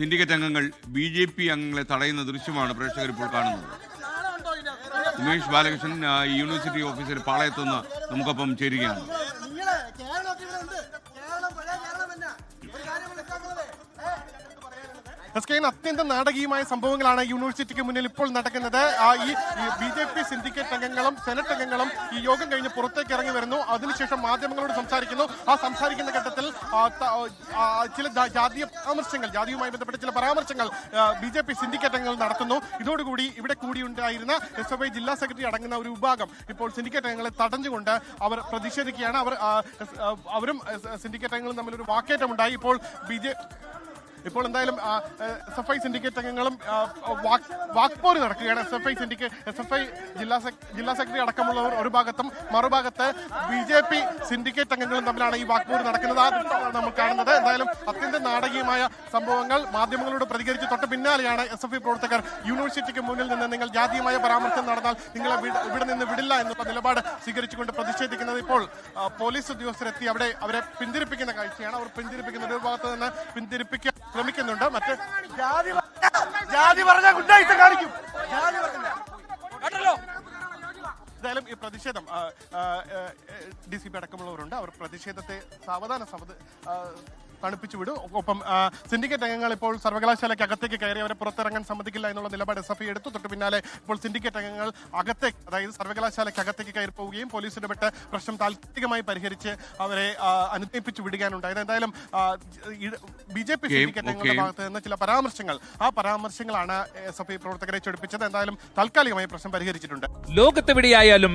Syndicate അംഗങ്ങൾ B J P അംഗങ്ങളെ തടയുന്ന ദൃശ്യമാണ് പ്രേക്ഷകർ ഇപ്പോൾ കാണുന്നത്. ഉമേഷ് ബാലകൃഷ്ണൻ യൂണിവേഴ്സിറ്റി ഓഫീസർ പാളയത്തുനിന്ന് നമുക്കൊപ്പം ചേരുകയാണ്. എസ് കെ അത്യന്തം നാടകീയമായ സംഭവങ്ങളാണ് യൂണിവേഴ്സിറ്റിക്ക് മുന്നിൽ ഇപ്പോൾ നടക്കുന്നത്. ഈ ബി ജെ പി സിൻഡിക്കേറ്റ് അംഗങ്ങളും സെനറ്റ് അംഗങ്ങളും ഈ യോഗം കഴിഞ്ഞ് പുറത്തേക്ക് ഇറങ്ങി വരുന്നു. അതിനുശേഷം മാധ്യമങ്ങളോട് സംസാരിക്കുന്നു. ആ സംസാരിക്കുന്ന ഘട്ടത്തിൽ ചില ജാതീയ പരാമർശങ്ങൾ ജാതിയുമായി ബന്ധപ്പെട്ട ചില പരാമർശങ്ങൾ ബി ജെ പി സിൻഡിക്കേറ്റ് അംഗങ്ങൾ നടത്തുന്നു. ഇതോടുകൂടി ഇവിടെ കൂടിയുണ്ടായിരുന്ന എസ് എഫ് ഐ ജില്ലാ സെക്രട്ടറി അടങ്ങുന്ന ഒരു വിഭാഗം ഇപ്പോൾ സിൻഡിക്കേറ്റ് അംഗങ്ങളെ തടഞ്ഞുകൊണ്ട് അവർ പ്രതിഷേധിക്കുകയാണ്. അവർ അവരും സിൻഡിക്കേറ്റ് അംഗങ്ങളും തമ്മിൽ ഒരു വാക്കേറ്റമുണ്ടായി. ഇപ്പോൾ ബി ജെ ഇപ്പോൾ എന്തായാലും എസ് എഫ് ഐ സിൻഡിക്കേറ്റ് അംഗങ്ങളും വാക്പോര് നടക്കുകയാണ്. S F I syndicate S F I ജില്ലാ ജില്ലാ സെക്രട്ടറി അടക്കമുള്ളവർ ഒരു ഭാഗത്തും മറുഭാഗത്ത് ബി ജെ പി സിൻഡിക്കേറ്റ് അംഗങ്ങളും തമ്മിലാണ് ഈ വാക്പോര് നടക്കുന്നത്. ആ നമ്മൾ കാണുന്നത്. എന്തായാലും അത്യന്തം നാടകീയമായ സംഭവങ്ങൾ മാധ്യമങ്ങളോട് പ്രതികരിച്ച് തൊട്ട് പിന്നാലെയാണ് എസ് എഫ് ഐ പ്രവർത്തകർ യൂണിവേഴ്സിറ്റിക്ക് മുന്നിൽ നിന്ന് നിങ്ങൾ ജാതീയമായ പരാമർശം നടന്നാൽ നിങ്ങളെ ഇവിടെ നിന്ന് വിടില്ല എന്നുള്ള നിലപാട് സ്വീകരിച്ചുകൊണ്ട് പ്രതിഷേധിക്കുന്നത് ഇപ്പോൾ പോലീസ് ഉദ്യോഗസ്ഥരെത്തി അവിടെ അവരെ പിന്തിരിപ്പിക്കുന്ന കാഴ്ചയാണ്. അവർ പിന്തിരിപ്പിക്കുന്ന ഒരു ഭാഗത്ത് നിന്ന് പിന്തിരിപ്പിക്കാൻ ശ്രമിക്കുന്നുണ്ട്. മറ്റ് ജാതി ജാതി പറഞ്ഞ ഗുണ്ടായിട്ട് കാണിക്കും. പ്രതിഷേധം. ഡി സി പി അടക്കമുള്ളവരുണ്ട്. അവർ പ്രതിഷേധത്തെ സാവധാന സമത് തണുപ്പിച്ചു വിടും. ഒപ്പം സിൻഡിക്കേറ്റ് അംഗങ്ങൾ ഇപ്പോൾ സർവകലാശാലയ്ക്ക് അകത്തേക്ക് കയറി അവരെ പുറത്തിറങ്ങാൻ സമ്മതിക്കില്ല എന്നുള്ള നിലപാട് എസ് എഫ് ഐ എടുത്തു. തൊട്ട് പിന്നാലെ ഇപ്പോൾ സിൻഡിക്കേറ്റ് അംഗങ്ങൾ അകത്തേക്ക് അതായത് സർവകലാശാലയ്ക്ക് അകത്തേക്ക് കയറി പോവുകയും പോലീസ് ഇടപെട്ട് പ്രശ്നം താൽക്കാലികമായി പരിഹരിച്ച് അവരെ അനുദ്ദേപ്പിച്ചു അനുനയിപ്പിച്ചു വിടുകയാണുണ്ടായത് എന്തായാലും ബി ജെ പി സിൻഡിക്കേറ്റ് അംഗങ്ങളുടെ ഭാഗത്ത് നിന്ന് ചില പരാമർശങ്ങൾ ആ പരാമർശങ്ങളാണ് എസ് എഫ് ഐ പ്രവർത്തകരെ ചൊടിപ്പിച്ചത് എന്തായാലും താൽക്കാലികമായി പ്രശ്നം പരിഹരിച്ചിട്ടുണ്ട്. ലോകത്തെവിടെയായാലും